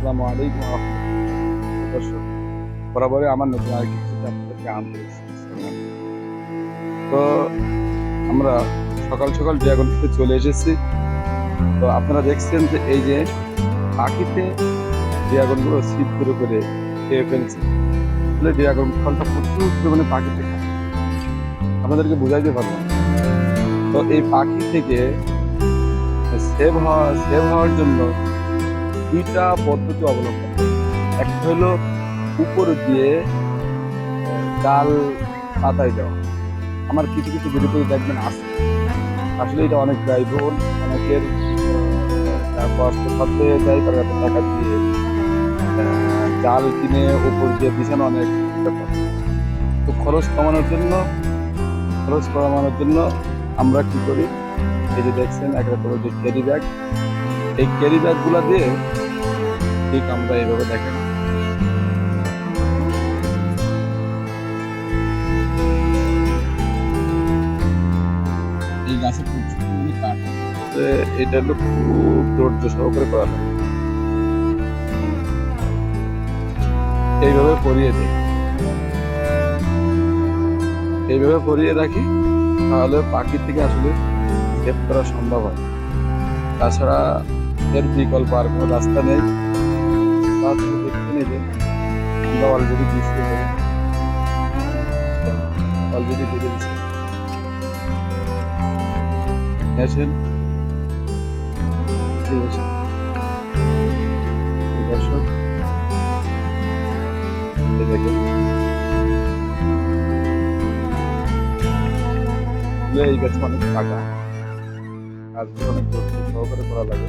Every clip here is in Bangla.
আসসালামু আলাইকুম দর্শক বরাবরই আমার নতুন আর কিছু আপনাদেরকে আন্তরিক তো আমরা সকাল সকাল ড্রাগন থেকে চলে এসেছি। তো আপনারা দেখছেন যে এই যে পাখিতে ড্রাগনগুলো শীত করে করে খেয়ে ফেলছে। আসলে ড্রাগন ফলটা প্রচুর পরিমাণে পাখিতে খায়। আপনাদেরকে বুঝাইতে পারব। তো এই পাখি থেকে সেভ হওয়া, সেভ হওয়ার জন্য দুইটা পদ্ধতি অবলম্বন। একটা হলো উপর দিয়ে ডাল পাতায় দেওয়া। আমার কিছু কিছু ভিডিওতে দেখবেন আছে। আসলে এটা অনেক ব্যয়বহুল, অনেকের করতে যায় তারা টাকা দিয়ে জাল কিনে উপর দিয়ে বিছানো অনেক ব্যাপার। তো খরচ কমানোর জন্য, খরচ কমানোর জন্য আমরা কি করি? এই যে দেখছেন একটা করে যে ক্যারি ব্যাগ এই ক্যারি ব্যাগগুলো দিয়ে ঠিক আমরা এইভাবে দেখেন। এই গাছে প্রচুর কাঠ। এটা হলো খুব ধৈর্য সহকারে করা লাগে এইভাবে পরিয়ে দিই। এইভাবে পরিয়ে রাখি, তাহলে পাখি থেকে আসলে সেভ করা সম্ভব হয়। তাছাড়া এর বিকল্প আর কোনো রাস্তা নেই। দেখতে যে, আমরা অলরেডি দিচ্ছি অলরেডি দিয়ে দিচ্ছি আসেন। ঠিক আছে তো দর্শক এই গাছে অনেক টাকা কাজগুলো অনেক সহকারে করা লাগে।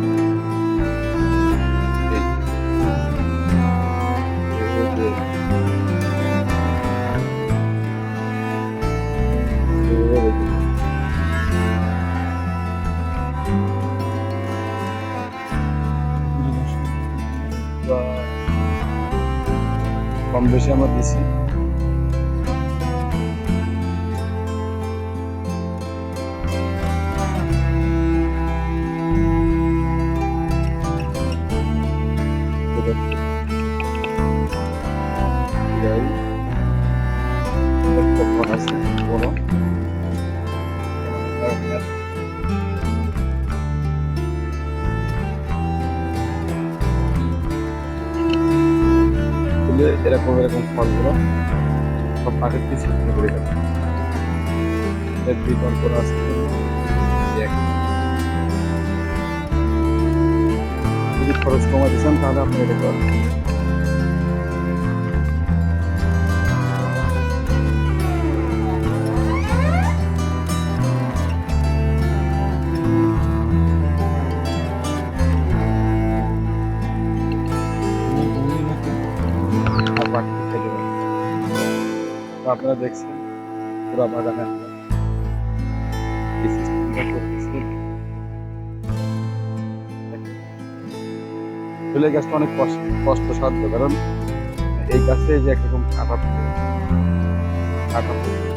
কম বেশি আমরা দিছি। এটাই তুলে এরকম এরকম ফলগুলো সব পাখির পিছিয়ে করে গেছে এর বিকল্প এক যদি খরচ কমাতে চান তাহলে আপনি এটা করেন আপনারা দেখছেন পুরো বাগানে ফুলের গাছটা অনেক কষ্ট, কষ্টসাধ্য, কারণ এই গাছে যে একরকম কাটা থাকে কাটা